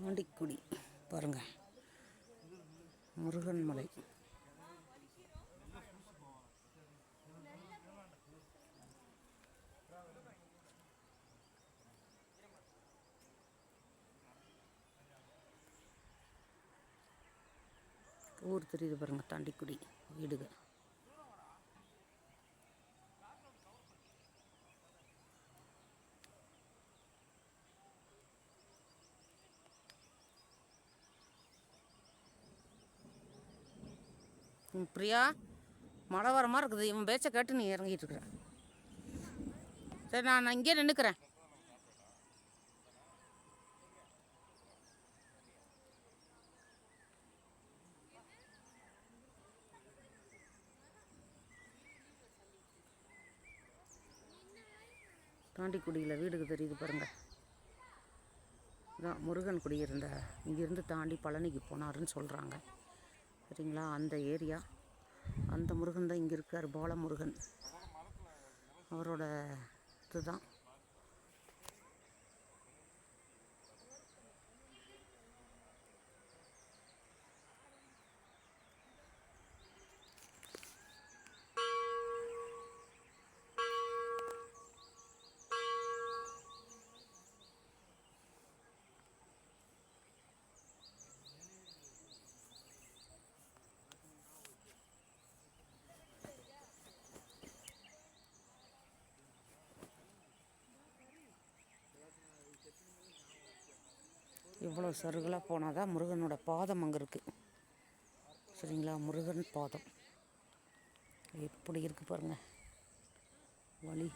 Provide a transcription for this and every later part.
தாண்டிக்குடி பாருங்க. முருகன் மலை. ஊர் தெரியுது பாருங்க தாண்டிக்குடி வீடுகள். பிரியா மழை வர மாதிரி இருக்குது. இவன் பேச்சை கேட்டு நீ இறங்கிட்டு இருக்கிற. சரி நான் இங்கே நின்றுக்கிறேன் தாண்டிக்குடியில் வீடுக்கு தெரியுது பாருங்க. இதான் முருகன் குடியிருந்த. இங்கேருந்து தாண்டி பழனிக்கு போனாருன்னு சொல்கிறாங்க சரிங்களா? அந்த ஏரியா. அந்த முருகன் தான் இங்கே இருக்கார் பாலமுருகன். அவரோட இதுதான். இவ்வளோ சருகலாக போனால் தான் முருகனோட பாதம் அங்கே இருக்குது சரிங்களா? முருகன் பாதம். எப்படி இருக்குது பாருங்கள் வழி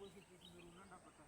बोल के कुछ मेरे ना पता